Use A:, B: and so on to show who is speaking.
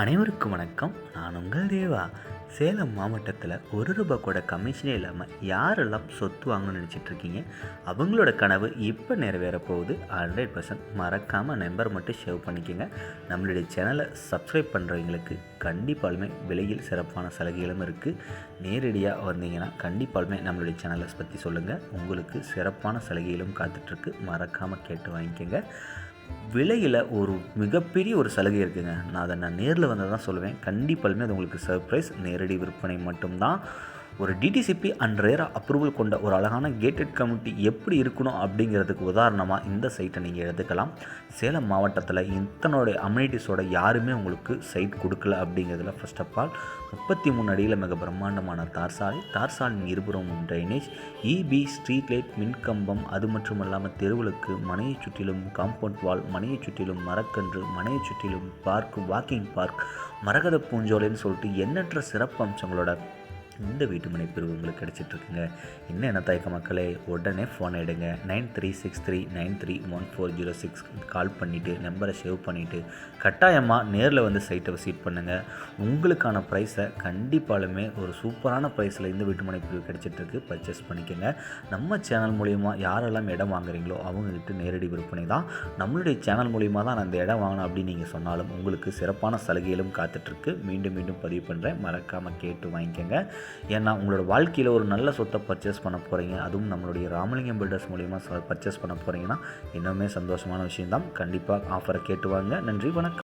A: அனைவருக்கும் வணக்கம். நான் உங்கள் தேவா. சேலம் மாவட்டத்தில் ஒரு ரூபா கூட கமிஷனே இல்லாமல் யாரெல்லாம் சொத்து வாங்கணும்னு நினச்சிட்ருக்கீங்க அவங்களோட கனவு இப்போ நிறைவேற போகுது. ஹண்ட்ரட் பர்சன்ட் மறக்காமல் நம்பர் மட்டும் ஷேவ் பண்ணிக்கோங்க. நம்மளுடைய சேனலை சப்ஸ்கிரைப் பண்ணுறவங்களுக்கு கண்டிப்பாலுமே விலையில் சிறப்பான சலுகைகளும் இருக்குது நேரடியாக வந்தீங்கன்னா கண்டிப்பாலுமே நம்மளுடைய சேனலை பற்றி சொல்லுங்கள் உங்களுக்கு சிறப்பான சலுகைகளும் காத்துட்ருக்கு மறக்காமல் கேட்டு வாங்கிக்கோங்க. விலையில் ஒரு மிகப்பெரிய ஒரு சலுகை இருக்குதுங்க நான் அதை நான் நேரில் வந்து தான் சொல்லுவேன். கண்டிப்பாலுமே அது உங்களுக்கு சர்ப்ரைஸ் நேரடி விற்பனை மட்டும்தான். ஒரு டிடிசிபி அண்ட் ரேரா அப்ரூவல் கொண்ட ஒரு அழகான கேட்டட் கம்யூனிட்டி எப்படி இருக்கணும் அப்படிங்கிறதுக்கு உதாரணமாக இந்த சைட்டை நீங்கள் எடுத்துக்கலாம். சேலம் மாவட்டத்தில் இத்தனோடைய அம்யூனிட்டிஸோட யாருமே உங்களுக்கு சைட் கொடுக்கல அப்படிங்கிறதுல ஃபர்ஸ்ட் ஆஃப் ஆல் முப்பத்தி மூணு அடியில் மிக பிரம்மாண்டமான தார் சாலை தார் சாலையின் இருபுறமும் ட்ரைனேஜ் இபி ஸ்ட்ரீட் லைட் மின்கம்பம் அது மட்டும் இல்லாமல் தெருவுகளுக்கு மனையை சுற்றிலும் காம்பவுண்ட் வால் மனையை சுற்றிலும் மரக்கன்று மனையை சுற்றிலும் பார்க் வாக்கிங் பார்க் மரகத பூஞ்சோலைன்னு சொல்லிட்டு எண்ணற்ற சிறப்பு அம்சங்களோட இந்த வீட்டுமனை பிரிவு உங்களுக்கு கிடச்சிட்ருக்குங்க. என்ன என்ன தயக்க மக்களே உடனே ஃபோன் எடுங்க. Nine three six three nine three one four zero six call பண்ணிவிட்டு நம்பரை சேவ் பண்ணிவிட்டு கட்டாயமாக நேரில் வந்து சைட்டை விசிட் பண்ணுங்கள் உங்களுக்கான ப்ரைஸை கண்டிப்பாலுமே ஒரு சூப்பரான ப்ரைஸில் இந்த வீட்டுமனை பிரிவு கிடச்சிட்ருக்கு. பர்ச்சேஸ் பண்ணிக்கோங்க. நம்ம சேனல் மூலிமா யாரெல்லாம் இடம் வாங்குறீங்களோ அவங்கக்கிட்ட நேரடி விற்பனை தான். நம்மளுடைய சேனல் மூலிமா தான் நான் அந்த இடம் வாங்கினேன் அப்படின்னு நீங்கள் சொன்னாலும் உங்களுக்கு சிறப்பான சலுகைகளும் காத்துட்ருக்கு. மீண்டும் மீண்டும் பதிவு பண்ணுறேன் மறக்காமல் கேட்டு வாங்கிக்கோங்க. ஏன்னா உங்களோட வாழ்க்கையில் ஒரு நல்ல சொத்தை பர்ச்சேஸ் பண்ண போகிறீங்க அதுவும் நம்மளுடைய ராமலிங்கம் பில்டர்ஸ் மூலிமா பர்ச்சேஸ் பண்ண போகிறீங்கன்னா இன்னுமே சந்தோஷமான விஷயம்தான். கண்டிப்பாக ஆஃபரை கேட்டு வாங்க. நன்றி வணக்கம்.